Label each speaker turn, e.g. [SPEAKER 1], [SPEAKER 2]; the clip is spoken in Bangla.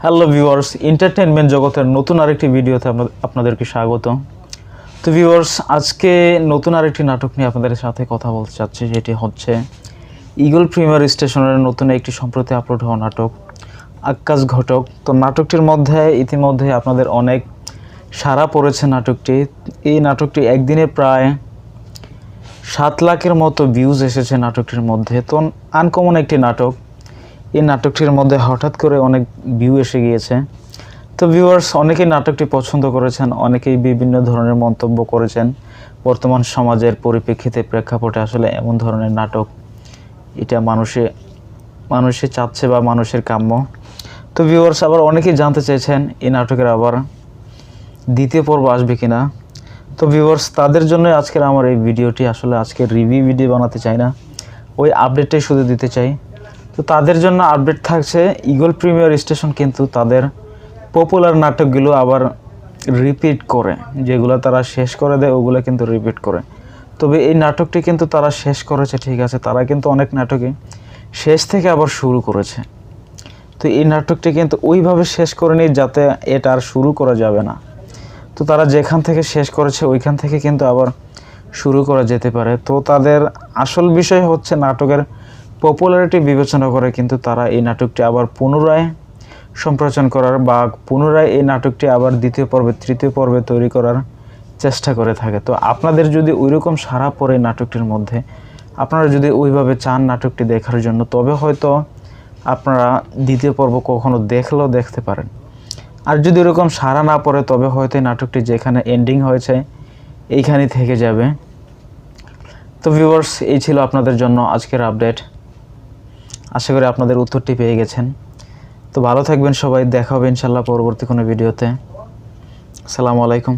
[SPEAKER 1] হ্যালো ভিউয়ার্স এন্টারটেনমেন্ট জগতের নতুন আরেকটি ভিডিওতে আপনাদের- আপনাদেরকে স্বাগত। তো ভিউয়ার্স আজকে নতুন আরেকটি নাটক নিয়ে আপনাদের সাথে কথা বলতে চাচ্ছি যেটি হচ্ছে ইগল প্রিমিয়ার স্টেশনের নতুন একটি সম্প্রতি আপলোড হওয়া নাটক, আকাশ ঘটক। তো নাটকটির মধ্যে, ইতিমধ্যে আপনাদের অনেক সাড়া পড়েছে নাটকটি। এই নাটকটি একদিনে প্রায় সাত লাখের মতো ভিউজ এসেছে নাটকটির মধ্যে। তো আনকমন একটি নাটক এই নাটকটির মধ্যে হঠাৎ করে অনেক ভিউ এসে গিয়েছে। তো ভিউয়ার্স অনেকেই নাটকটি পছন্দ করেছেন, অনেকেই বিভিন্ন ধরনের মন্তব্য করেছেন। বর্তমান সমাজের পরিপ্রেক্ষিতে প্রেক্ষাপটে আসলে এমন ধরনের নাটক, এটা মানুষে মানুষে চাচ্ছে বা মানুষের কাম্য। তো ভিউয়ার্স আবার অনেকেই জানতে চেয়েছেন এই নাটকের আবার দ্বিতীয় পর্ব আসবে কি না তো ভিউয়ার্স তাদের জন্য আজকের আমার এই ভিডিওটি আসলে আজকে রিভিউ ভিডিও বানাতে চাই না। ওই আপডেটটাই শুধু দিতে চাই। তো তাদের জন্য আপডেট থাকছে ইগল প্রিমিয়ার স্টেশন কিন্তু তাদের পপুলার নাটকগুলো আবার রিপিট করে, যেগুলো তারা শেষ করে দেয়, ওগুলো কিন্তু রিপিট করে। তবে এই নাটকটি কিন্তু তারা শেষ করেছে, ঠিক আছে, তারা কিন্তু অনেক নাটকে শেষ থেকে আবার শুরু করেছে। তো এই নাটকটি কিন্তু ওইভাবে শেষ করে করেনি যাতে এটা আর শুরু করা যাবে না। তো তারা যেখান থেকে শেষ করেছে, ওইখান থেকে কিন্তু আবার শুরু করা যেতে পারে। তো তাদের আসল বিষয় হচ্ছে নাটকের পপুলারিটি বিবেচনা করে কিন্তু তারা এই নাটকটি আবার পুনরায় সম্প্রচার করার বা পুনরায় এই নাটকটি আবার দ্বিতীয় পর্বে, তৃতীয় পর্বে তৈরি করার চেষ্টা করে থাকে। তো আপনাদের যদি ওইরকম সারা পড়ে নাটকটির মধ্যে, আপনারা যদি ওইভাবে চান নাটকটি দেখার জন্য, তবে হয়তো আপনারা দ্বিতীয় পর্ব কখনো দেখলেও দেখতে পারেন। আর যদি ওরকম সারা না পড়ে, তবে হয়তো নাটকটি যেখানে এন্ডিং হয়েছে, এইখানেই থেকে যাবে। তো ভিউয়ার্স এই ছিল আপনাদের জন্য আজকের আপডেট আশা করি আপনাদের উত্তরটি পেয়ে গেছেন। তো ভালো থাকবেন সবাই, দেখা হবে ইনশাল্লাহ পরবর্তী কোনো ভিডিওতে। আসসালামু আলাইকুম।